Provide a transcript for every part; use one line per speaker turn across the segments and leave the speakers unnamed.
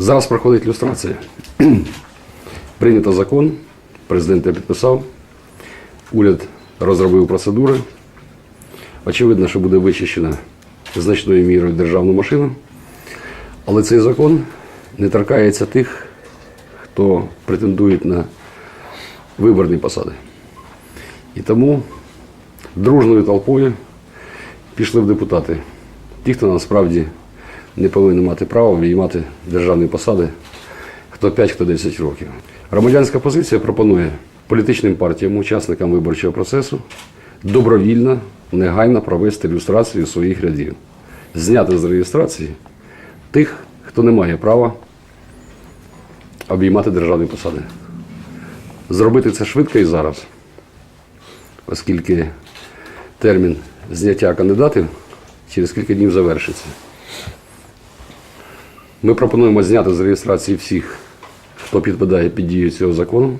Зараз проходить люстрація. Прийнято закон, президент я підписав, уряд розробив процедури. Очевидно, що буде вичищена значною мірою державну машину. Але цей закон не торкається тих, хто претендує на виборні посади. І тому дружною толпою пішли в депутати. Ті, хто насправді не повинен мати право обіймати державні посади, хто 5, хто 10 років. Громадянська позиція пропонує політичним партіям, учасникам виборчого процесу добровільно, негайно провести люстрацію своїх рядів, зняти з реєстрації тих, хто не має права обіймати державні посади. Зробити це швидко і зараз, оскільки термін зняття кандидатів через кілька днів завершиться. Ми пропонуємо зняти з реєстрації всіх, хто підпадає під дію цього закону,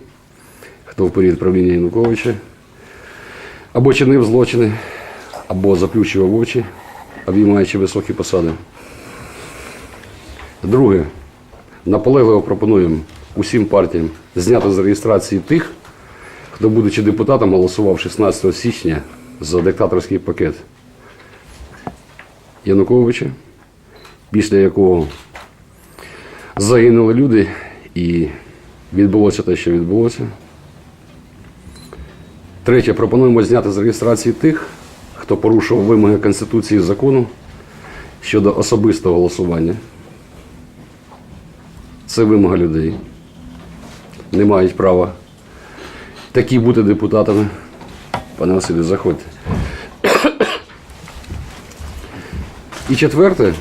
хто в період правління Януковича або чинив злочини, або заплющував очі, обіймаючи високі посади. Друге, наполегливо пропонуємо усім партіям зняти з реєстрації тих, хто, будучи депутатом, голосував 16 січня за диктаторський пакет Януковича, після якого загинули люди і відбулося те, що відбулося. Третє, пропонуємо зняти з реєстрації тих, хто порушував вимоги Конституції і закону щодо особистого голосування. Це вимога людей. Не мають права такі бути депутатами. Пане Василю, заходьте. І четверте,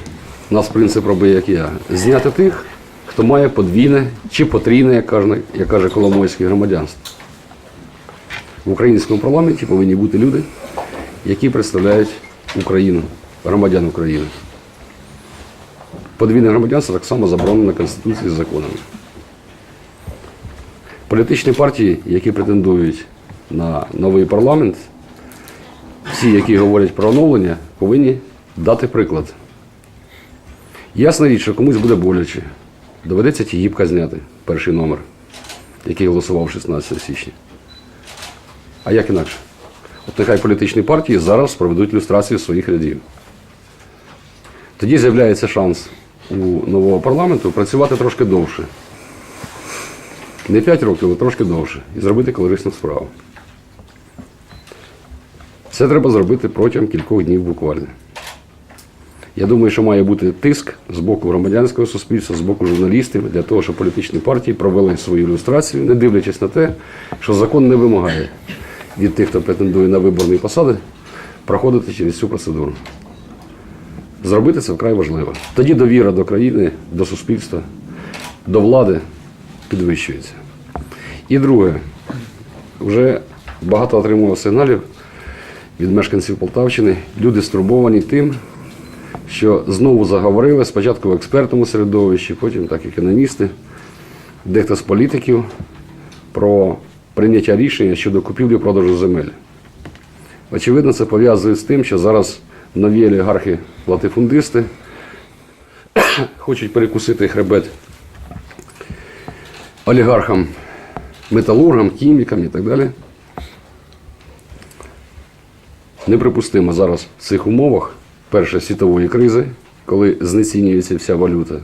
у нас принцип роби, як я, зняти тих, хто має подвійне чи потрійне, як каже, як каже Коломойський громадянство. В українському парламенті повинні бути люди, які представляють Україну, громадян України. Подвійне громадянство так само заборонено Конституцією і законами. Політичні партії, які претендують на новий парламент, всі, які говорять про оновлення, повинні дати приклад. Ясна річ, що комусь буде боляче. Доведеться Тігіпка зняти перший номер, який голосував 16 січня. А як інакше? От нехай політичні партії зараз проведуть люстрацію своїх рядів. Тоді з'являється шанс у нового парламенту працювати трошки довше. Не 5 років, а трошки довше. І зробити корисну справу. Це треба зробити протягом кількох днів буквально. Я думаю, що має бути тиск з боку громадянського суспільства, з боку журналістів для того, щоб політичні партії провели свою ілюстрацію, не дивлячись на те, що закон не вимагає від тих, хто претендує на виборні посади, проходити через цю процедуру. Зробити це вкрай важливо. Тоді довіра до країни, до суспільства, до влади підвищується. І друге, вже багато отримував сигналів від мешканців Полтавщини. Люди стурбовані тим, що знову заговорили спочатку в експертному середовищі, потім так економісти, дехто з політиків про прийняття рішення щодо купівлі-продажу земель. Очевидно, це пов'язує з тим, що зараз нові олігархи латифундисти хочуть перекусити хребет олігархам, металургам, хімікам і так далі. Неприпустимо зараз в цих умовах перше світової кризи, коли знецінюється вся валюта.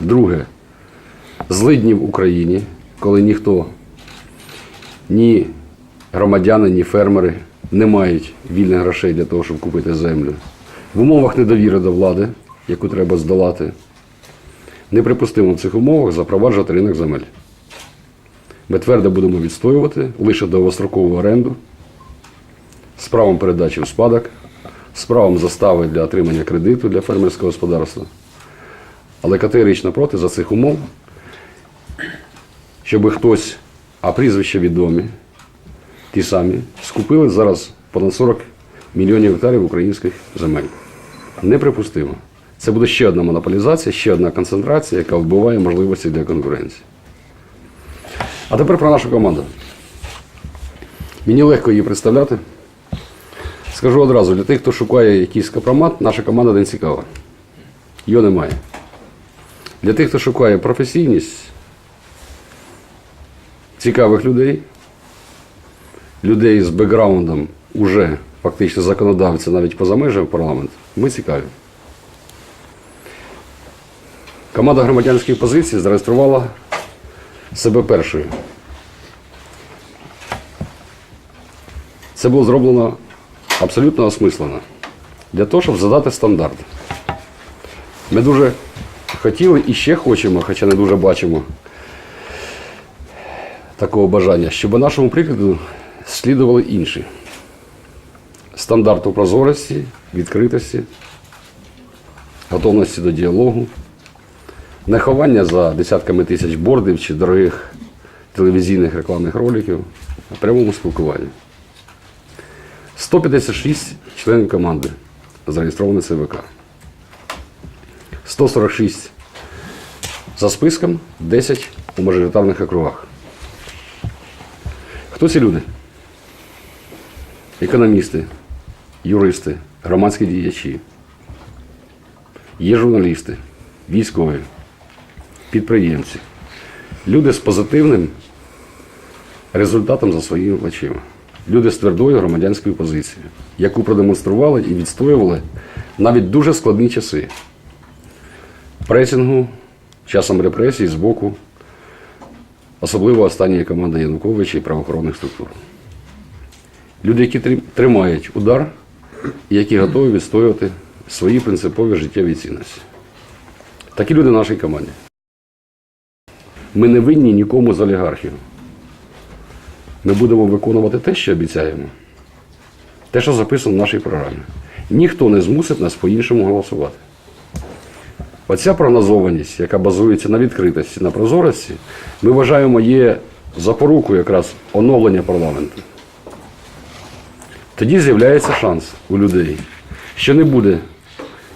Друге злидні в Україні, коли ніхто, ні громадяни, ні фермери не мають вільних грошей для того, щоб купити землю. В умовах недовіри до влади, яку треба здолати, неприпустимо в цих умовах запроваджувати ринок земель. Ми твердо будемо відстоювати лише довгострокову оренду з правом передачі в спадок, з правом застави для отримання кредиту для фермерського господарства. Але категорично проти за цих умов, щоб хтось, а прізвища відомі, ті самі, скупили зараз понад 40 мільйонів гектарів українських земель. Неприпустимо. Це буде ще одна монополізація, ще одна концентрація, яка вбиває можливості для конкуренції. А тепер про нашу команду. Мені легко її представляти. Скажу одразу, для тих, хто шукає якийсь компромат, наша команда не цікава. Його немає. Для тих, хто шукає професійність, цікавих людей, людей з бекграундом уже фактично законодавця навіть поза межами парламенту, ми цікаві. Команда громадянської позиції зареєструвала себе першою. Це було зроблено абсолютно осмислено для того, щоб задати стандарт. Ми дуже хотіли і ще хочемо, хоча не дуже бачимо такого бажання, щоб нашому прикладу слідували інші. Стандарту прозорості, відкритості, готовності до діалогу, не ховання за десятками тисяч бордів чи дорогих телевізійних рекламних роликів, а прямому спілкуванні. 156 членів команди зареєстровані ЦВК. 146 за списком, 10 у мажоритарних округах. Хто ці люди? Економісти, юристи, громадські діячі. Є журналісти, військові, підприємці. Люди з позитивним результатом за своїми плечима. Люди з твердою громадянською позицією, яку продемонстрували і відстоювали навіть дуже складні часи пресингу, часом репресій з боку, особливо останньої команди Януковича і правоохоронних структур. Люди, які тримають удар і які готові відстоювати свої принципові життєві цінності. Такі люди в нашій команді. Ми не винні нікому з олігархів. Ми будемо виконувати те, що обіцяємо. Те, що записано в нашій програмі. Ніхто не змусить нас по-іншому голосувати. Оця прогнозованість, яка базується на відкритості, на прозорості, ми вважаємо є запорукою якраз оновлення парламенту. Тоді з'являється шанс у людей, що не буде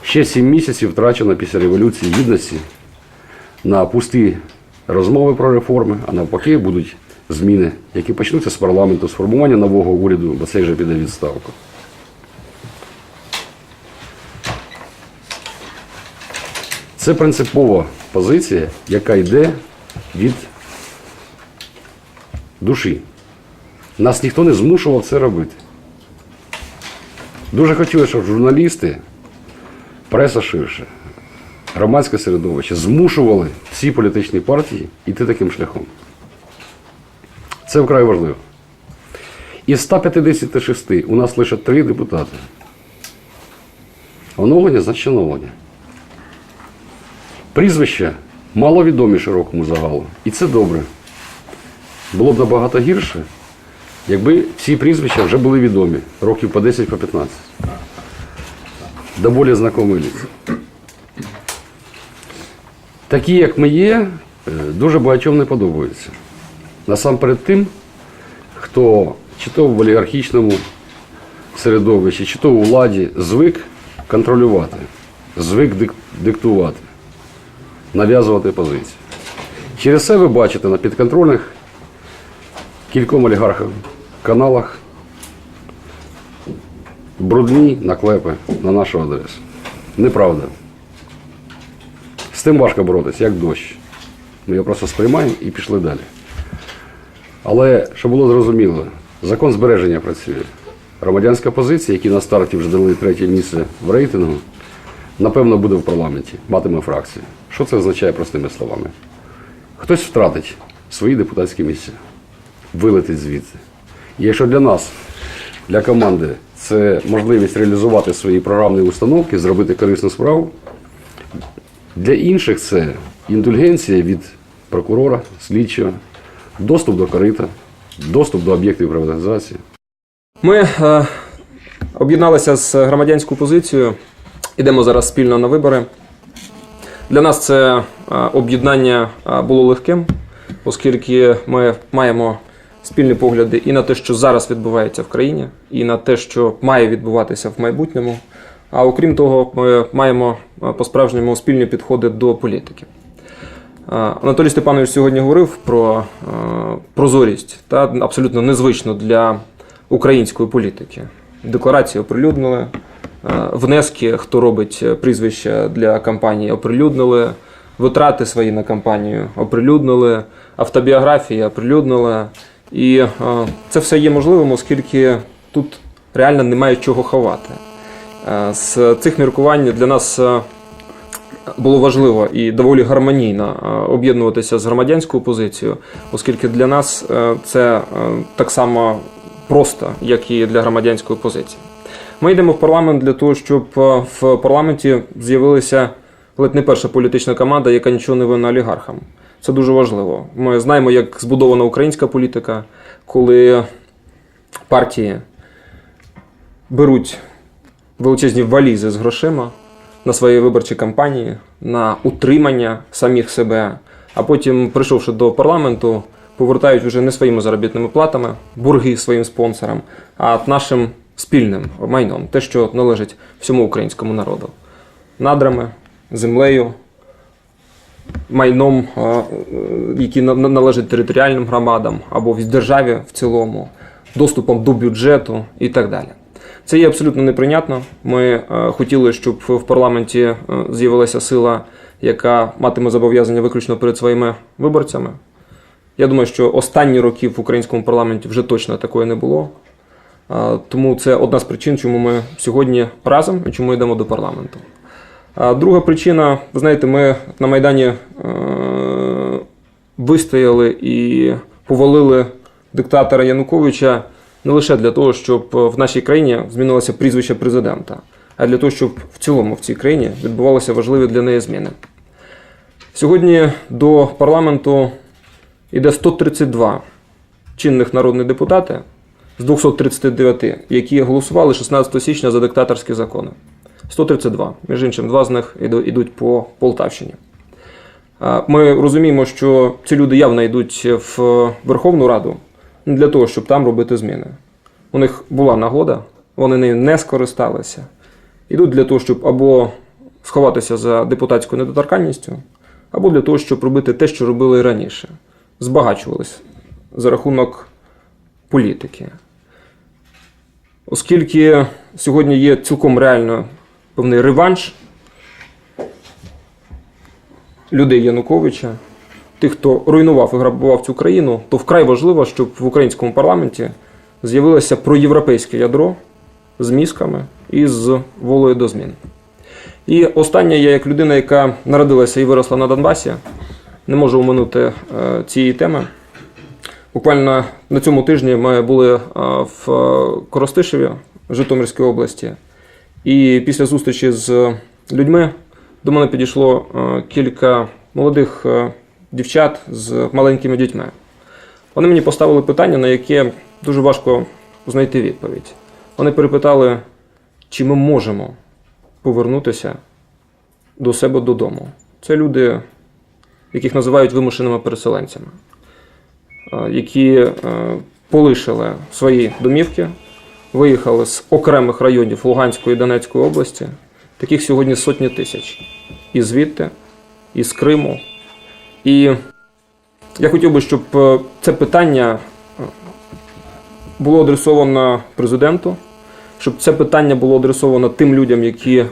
ще сім місяців втрачено після Революції Гідності на пусті розмови про реформи, а навпаки будуть зміни, які почнуться з парламенту, з формування нового уряду, бо цей вже піде відставку. Це принципова позиція, яка йде від душі. Нас ніхто не змушував це робити. Дуже хотілося, щоб журналісти, преса ширше, громадське середовище змушували всі політичні партії йти таким шляхом. Це вкрай важливо. Із 156 у нас лише три депутати. Оновлення значить оновлення. Прізвища маловідомі широкому загалу. І це добре. Було б набагато гірше, якби всі прізвища вже були відомі років по 10 по 15. Доволі знайомі лиця. Такі, як ми є, е, дуже багатьом не подобаються. Насамперед тим, хто чи то в олігархічному середовищі, чи то у владі звик контролювати, звик диктувати, нав'язувати позиції. Через це ви бачите на підконтрольних кільком олігархів каналах брудні наклепи на нашу адресу. Неправда. З тим важко боротися, як дощ. Ми його просто сприймаємо і пішли далі. Але щоб було зрозуміло, закон збереження працює. Громадянська позиція, які на старті вже дали третє місце в рейтингу, напевно, буде в парламенті, матиме фракцію. Що це означає простими словами? Хтось втратить свої депутатські місця, вилетить звідси. І якщо для нас, для команди, це можливість реалізувати свої програмні установки, зробити корисну справу, для інших це індульгенція від прокурора, слідчого, доступ до корита, доступ до об'єктів приватизації.
Ми е, об'єдналися з громадянською позицією. Ідемо зараз спільно на вибори. Для нас це е, об'єднання е, було легким, оскільки ми маємо спільні погляди і на те, що зараз відбувається в країні, і на те, що має відбуватися в майбутньому. А окрім того, ми маємо е, по-справжньому спільні підходи до політики. Анатолій Степанович сьогодні говорив про е, прозорість та абсолютно незвично для української політики. Декларації оприлюднили, е, внески, хто робить е, прізвища для кампанії, оприлюднили. витрати свої на кампанію оприлюднили, автобіографії оприлюднили. І це все є можливим, оскільки тут реально немає чого ховати. З цих міркувань для нас було важливо і доволі гармонійно е, об'єднуватися з громадянською позицією, оскільки для нас е, це е, так само просто, як і для громадянської позиції. Ми йдемо в парламент для того, щоб в парламенті з'явилася ледь не перша політична команда, яка нічого не винна олігархам. Це дуже важливо. Ми знаємо, як збудована українська політика, коли партії беруть величезні валізи з грошима на свої виборчі кампанії, на утримання самих себе, а потім, прийшовши до парламенту, повертають вже не своїми заробітними платами, борги своїм спонсорам, а нашим спільним майном, те, що належить всьому українському народу, надрами, землею, майном, е, е, які на- на- належать територіальним громадам або в державі в цілому, доступом до бюджету і так далі. Це є абсолютно неприйнятно. Ми е, хотіли, щоб в парламенті е, з'явилася сила, яка матиме зобов'язання виключно перед своїми виборцями. Я думаю, що останні роки в українському парламенті вже точно такої не було. Тому це одна з причин, чому ми сьогодні разом і чому йдемо до парламенту. Друга причина, ви знаєте, ми на Майдані е, вистояли і повалили диктатора Януковича не лише для того, щоб в нашій країні змінилося прізвище президента, а для того, щоб в цілому в цій країні відбувалися важливі для неї зміни. Сьогодні до парламенту йде 132 чинних народних депутати з 239, які голосували 16 січня за диктаторські закони. 132. Між іншим, два з них ідуть по Полтавщині. Ми розуміємо, що ці люди явно йдуть в Верховну Раду для того, щоб там робити зміни. У них була нагода, вони нею не скористалися. Йдуть для того, щоб або сховатися за депутатською недоторканністю, або для того, щоб робити те, що робили раніше. Збагачувались за рахунок політики. Оскільки сьогодні є цілком реально певний реванш людей Януковича, тих, хто руйнував і грабував цю країну, то вкрай важливо, щоб в українському парламенті з'явилося проєвропейське ядро з мізками і з волею до змін. І останнє, я як людина, яка народилася і виросла на Донбасі, не можу оминути е, цієї теми. Буквально на цьому тижні ми були е, в Коростишеві Житомирської області. І після зустрічі з людьми до мене підійшло е, кілька молодих дівчат з маленькими дітьми. Вони мені поставили питання, на яке дуже важко знайти відповідь. Вони перепитали, чи ми можемо повернутися до себе додому. Це люди, яких називають вимушеними переселенцями, е, які е, полишили свої домівки, виїхали з окремих районів Луганської і Донецької області. Таких сьогодні сотні тисяч. І звідти, і з Криму. І я хотів би, щоб е, це питання е, було адресовано президенту, щоб це питання було адресовано тим людям, які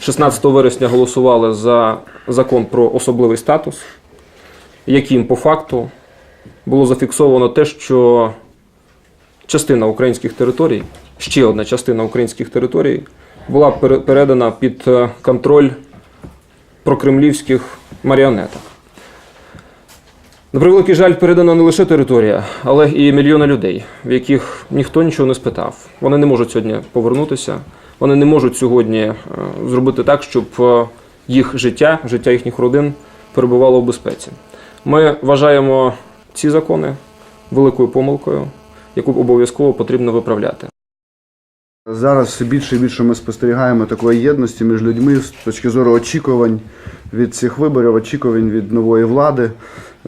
16 вересня голосували за закон про особливий статус, яким по факту було зафіксовано те, що частина українських територій, ще одна частина українських територій, була передана під е, контроль прокремлівських маріонеток. На превеликий жаль, передана не лише територія, але і мільйони людей, в яких ніхто нічого не спитав. Вони не можуть сьогодні повернутися, вони не можуть сьогодні е, зробити так, щоб е, їх життя, життя їхніх родин перебувало в безпеці. Ми вважаємо ці закони великою помилкою, яку обов'язково потрібно виправляти.
Зараз все більше і більше ми спостерігаємо такої єдності між людьми з точки зору очікувань від цих виборів, очікувань від нової влади.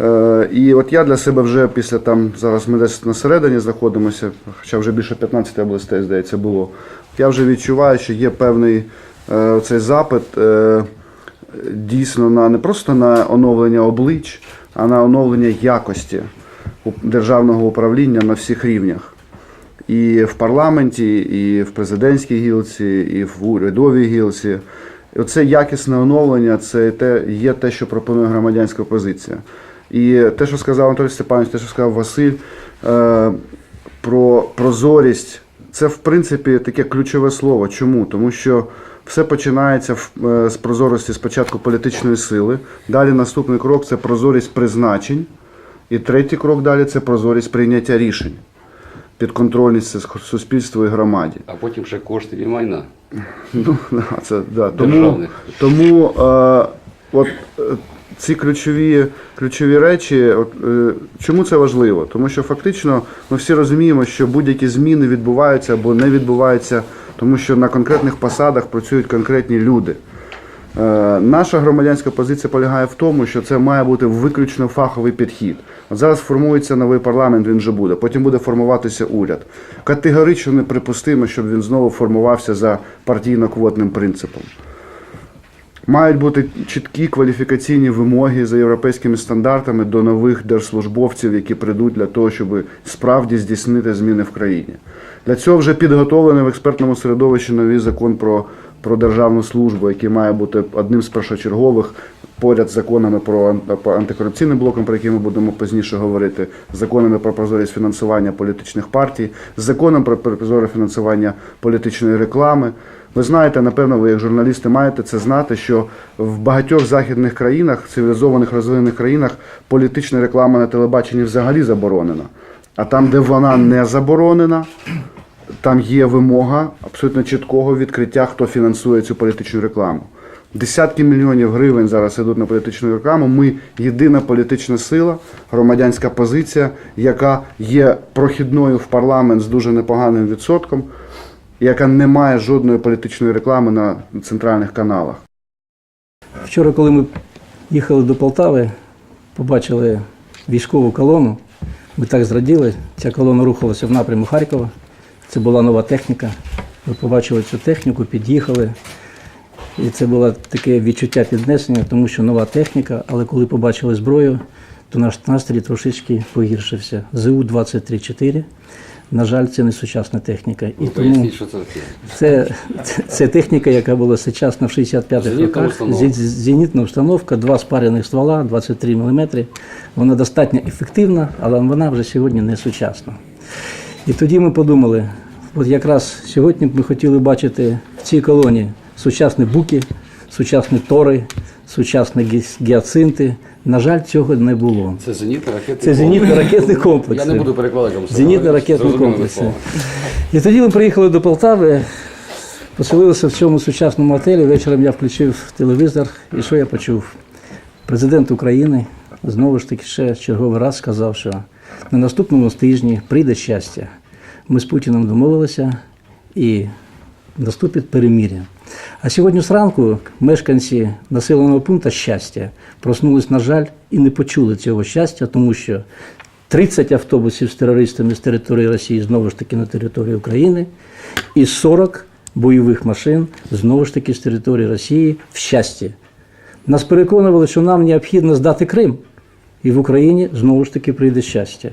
Е, і от я для себе вже після там, зараз ми десь на середині знаходимося, хоча вже більше 15 областей, здається, було. Я вже відчуваю, що є певний е, цей запит е, дійсно на не просто на оновлення облич, а на оновлення якості державного управління на всіх рівнях і в парламенті, і в президентській гілці, і в урядовій гілці. Оце якісне оновлення, це те, є те, що пропонує громадянська позиція. І те, що сказав Анатолій Степанович, те, що сказав Василь, е, про прозорість, це в принципі таке ключове слово. Чому? Тому що все починається е, з прозорості спочатку політичної сили. Далі наступний крок це прозорість призначень. І третій крок далі це прозорість прийняття рішень, підконтрольність суспільству і громаді.
А потім ще коштів і майна.
Ну, це, да. Тому,
Державних.
тому е, от, е, ці ключові, ключові речі, от, е, чому це важливо? Тому що фактично ми всі розуміємо, що будь-які зміни відбуваються або не відбуваються, тому що на конкретних посадах працюють конкретні люди. Е, Наша громадянська позиція полягає в тому, що це має бути виключно фаховий підхід. От зараз формується новий парламент, він вже буде. Потім буде формуватися уряд. Категорично неприпустимо, щоб він знову формувався за партійно-квотним принципом. Мають бути чіткі кваліфікаційні вимоги за європейськими стандартами до нових держслужбовців, які прийдуть для того, щоб справді здійснити зміни в країні. Для цього вже підготовлений в експертному середовищі новий закон про, про державну службу, який має бути одним з першочергових поряд з законами про антикорупційним блоком, про який ми будемо пізніше говорити, з законами про прозорість фінансування політичних партій, з законом про прозоре фінансування політичної реклами. Ви знаєте, напевно, ви як журналісти маєте це знати, що в багатьох західних країнах, цивілізованих розвинених країнах, політична реклама на телебаченні взагалі заборонена. А там, де вона не заборонена, там є вимога абсолютно чіткого відкриття, хто фінансує цю політичну рекламу. Десятки мільйонів гривень зараз йдуть на політичну рекламу. Ми єдина політична сила, громадянська позиція, яка є прохідною в парламент з дуже непоганим відсотком, яка не має жодної політичної реклами на центральних каналах.
Вчора, коли ми їхали до Полтави, побачили військову колону. Ми так зраділи. Ця колона рухалася в напряму Харкова. Це була нова техніка. Ми побачили цю техніку, під'їхали. І це було таке відчуття піднесення, тому що нова техніка, але коли побачили зброю, то наш настрій трошечки погіршився. ЗУ-23-4. На жаль, це не сучасна техніка. І тому
Поясніть, що це таке.
це, це, це техніка, яка була сучасна в 65-х
Зенітна
роках.
установка.
Зенітна установка, два спарених ствола, 23 мм. Вона достатньо ефективна, але вона вже сьогодні не сучасна. І тоді ми подумали, от якраз сьогодні б ми хотіли бачити в цій колоні сучасні буки, сучасні тори, сучасні гі- гіацинти. На жаль, цього не було.
Це зенітно ракетний
Це зенітно-ракетний комплекс.
Я не буду перекладачем.
Зенітно-ракетний комплекс. І тоді ми приїхали до Полтави, поселилися в цьому сучасному готелі. Вечором я включив телевізор, і що я почув? Президент України знову ж таки ще черговий раз сказав, що на наступному тижні прийде щастя. Ми з Путіним домовилися і наступить перемир'я. А сьогодні зранку мешканці населеного пункту щастя проснулись, на жаль, і не почули цього щастя, тому що 30 автобусів з терористами з території Росії знову ж таки на території України, і 40 бойових машин знову ж таки з території Росії в щасті. Нас переконували, що нам необхідно здати Крим, і в Україні знову ж таки прийде щастя.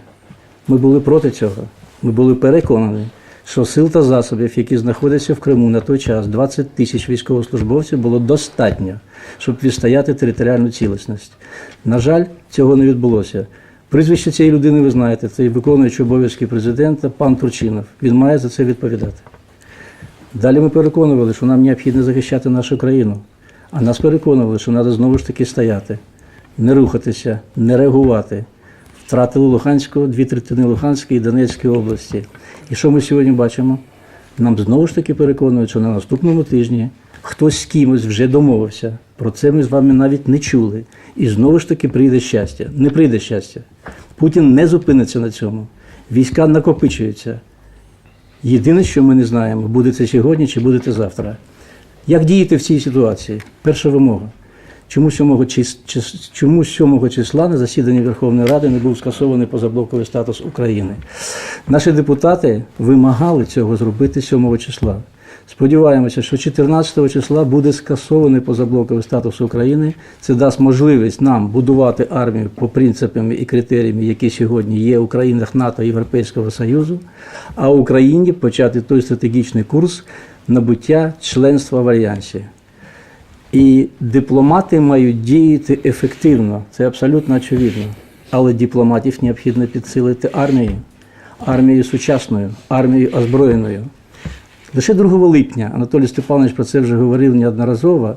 Ми були проти цього. Ми були переконані, що сил та засобів, які знаходяться в Криму на той час, 20 тисяч військовослужбовців, було достатньо, щоб відстояти територіальну цілісність. На жаль, цього не відбулося. Прізвище цієї людини ви знаєте, це виконуючий обов'язки президента пан Турчинов. Він має за це відповідати. Далі ми переконували, що нам необхідно захищати нашу країну. А нас переконували, що треба знову ж таки стояти, не рухатися, не реагувати. Втратили Луганську, дві третини Луганської і Донецької області. І що ми сьогодні бачимо? Нам знову ж таки переконують, що на наступному тижні хтось з кимось вже домовився. Про це ми з вами навіть не чули. І знову ж таки прийде щастя. Не прийде щастя. Путін не зупиниться на цьому. Війська накопичуються. Єдине, що ми не знаємо, буде це сьогодні чи буде це завтра. Як діяти в цій ситуації? Перша вимога. Чому 7, чис- чис- чому 7 числа на засіданні Верховної Ради не був скасований позаблоковий статус України? Наші депутати вимагали цього зробити 7 числа. Сподіваємося, що 14 числа буде скасований позаблоковий статус України. Це дасть можливість нам будувати армію по принципам і критеріям, які сьогодні є у країнах НАТО і Європейського Союзу, а Україні почати той стратегічний курс набуття членства в Альянсі. І дипломати мають діяти ефективно, це абсолютно очевидно. Але дипломатів необхідно підсилити армією, армією сучасною, армією озброєною. Лише 2 липня Анатолій Степанович про це вже говорив неодноразово.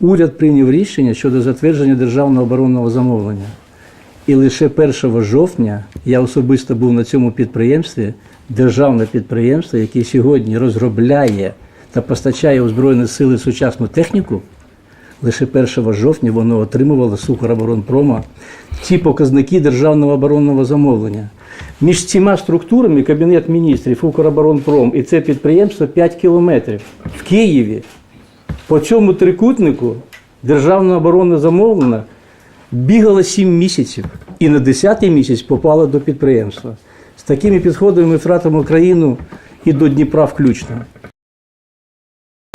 Уряд прийняв рішення щодо затвердження державного оборонного замовлення. І лише 1 жовтня я особисто був на цьому підприємстві, державне підприємство, яке сьогодні розробляє та постачає у Збройні сили сучасну техніку. Лише 1 жовтня воно отримувало з Укроборонпрома ті показники державного оборонного замовлення. Між цими структурами Кабінет міністрів, Укроборонпром і це підприємство 5 кілометрів. В Києві по цьому трикутнику державне оборонне замовлення бігало 7 місяців і на 10-й місяць попало до підприємства. З такими підходами ми втратимо країну і до Дніпра включно.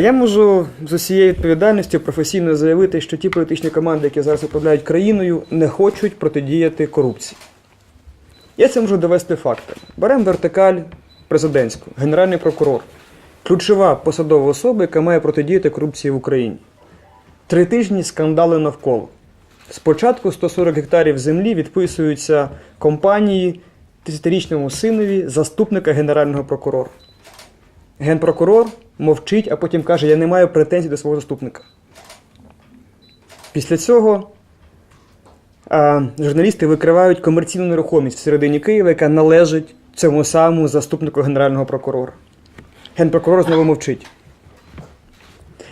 Я можу з усією відповідальністю професійно заявити, що ті політичні команди, які зараз управляють країною, не хочуть протидіяти корупції. Я це можу довести фактами. Беремо вертикаль президентську, генеральний прокурор, ключова посадова особа, яка має протидіяти корупції в Україні. Три тижні скандали навколо. Спочатку 140 гектарів землі відписуються компанії 30-річному синові заступника генерального прокурора. Генпрокурор мовчить, а потім каже: Я не маю претензій до свого заступника. Після цього а, журналісти викривають комерційну нерухомість всередині Києва, яка належить цьому самому заступнику генерального прокурора. Генпрокурор знову мовчить.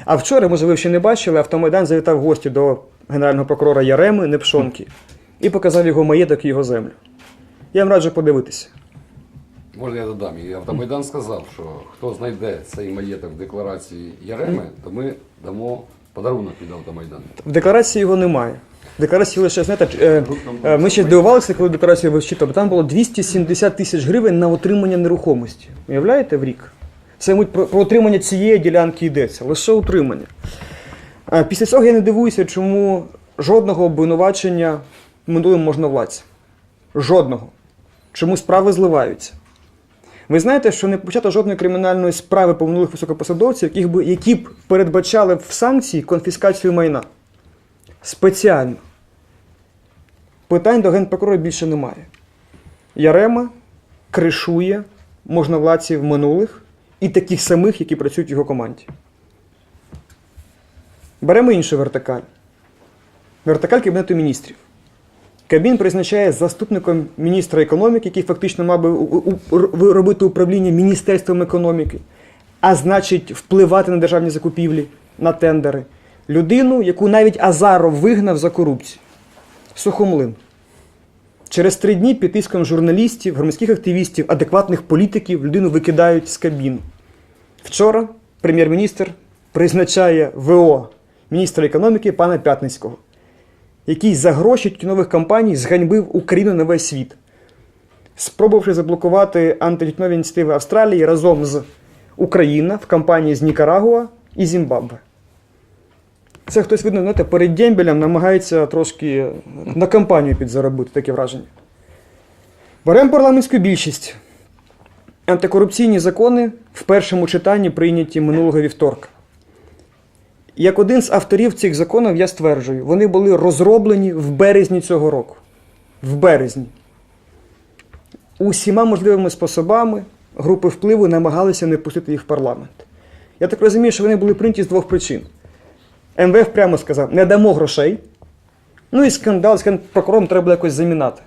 А вчора, може, ви ще не бачили, автомайдан завітав гості до генерального прокурора Яреми Непшонки і показав його маєток і його землю. Я вам раджу подивитися.
Можна я додам? І Автомайдан сказав, що хто знайде цей маєток в декларації Яреми, то ми дамо подарунок від Автомайдану.
В декларації його немає. В декларації лише знаєте, е, е, ми ще здивувалися, коли декларацію вичитали. Там було 270 тисяч гривень на отримання нерухомості. Уявляєте в рік? Це мабуть, про, про отримання цієї ділянки йдеться, лише утримання. Е, Після цього я не дивуюся, чому жодного обвинувачення минулим можновладцям. Жодного. Чому справи зливаються. Ви знаєте, що не почато жодної кримінальної справи по минулих високопосадовців, яких би, які б передбачали в санкції конфіскацію майна. Спеціально. Питань до генпрокурора більше немає. Ярема кришує можновладців минулих і таких самих, які працюють в його команді. Беремо іншу вертикаль. Вертикаль Кабінету міністрів. Кабмін призначає заступником міністра економіки, який фактично мав би робити управління Міністерством економіки, а значить впливати на державні закупівлі, на тендери. Людину, яку навіть Азаров вигнав за корупцію. Сухомлин. Через три дні під тиском журналістів, громадських активістів, адекватних політиків людину викидають з кабіну. Вчора прем'єр-міністр призначає ВО міністра економіки пана Пятницького, який за гроші тютюнових компаній зганьбив Україну на весь світ, спробувавши заблокувати антитютюнові ініціативи Австралії разом з Україна в кампанії з Нікарагуа і Зімбабве. Це хтось, видно, знаєте, перед дембелем намагається трошки на кампанію підзаробити, таке враження. Беремо парламентську більшість. Антикорупційні закони в першому читанні прийняті минулого вівторка. Як один з авторів цих законів, я стверджую, вони були розроблені в березні цього року. В березні. Усіма можливими способами групи впливу намагалися не пустити їх в парламент. Я так розумію, що вони були прийняті з двох причин. МВФ прямо сказав, не дамо грошей. Ну і скандал з прокурором треба було якось замінати.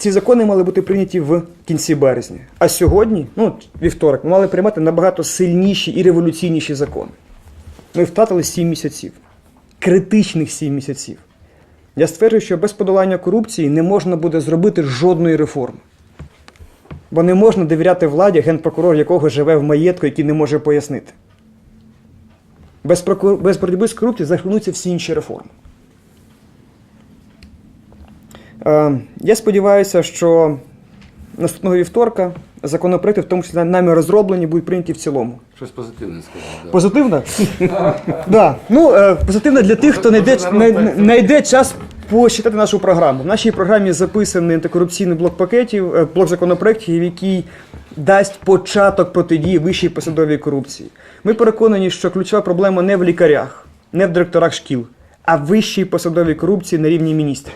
Ці закони мали бути прийняті в кінці березня. А сьогодні, ну, вівторок, ми мали приймати набагато сильніші і революційніші закони. Ми втратили 7 місяців. Критичних 7 місяців. Я стверджую, що без подолання корупції не можна буде зробити жодної реформи. Бо не можна довіряти владі, генпрокурор якого живе в маєтку, який не може пояснити. Без, боротьби з корупцією захлинуться всі інші реформи. Е, я сподіваюся, що наступного вівторка законопроекти, в тому числі нами розроблені, будуть прийняті в цілому.
Щось позитивне сказав. Да.
Позитивно? да. Ну, е, позитивно для тих, хто знайде, знайде час почитати нашу програму. В нашій програмі записаний антикорупційний блок пакетів, е, блок законопроєктів, який дасть початок протидії вищій посадовій корупції. Ми переконані, що ключова проблема не в лікарях, не в директорах шкіл, а в вищій посадовій корупції на рівні міністрів.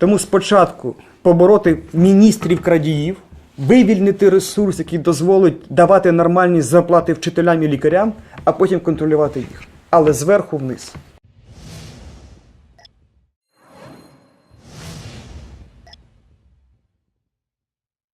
Тому спочатку побороти міністрів крадіїв, вивільнити ресурс, який дозволить давати нормальні зарплати вчителям і лікарям, а потім контролювати їх. Але зверху вниз.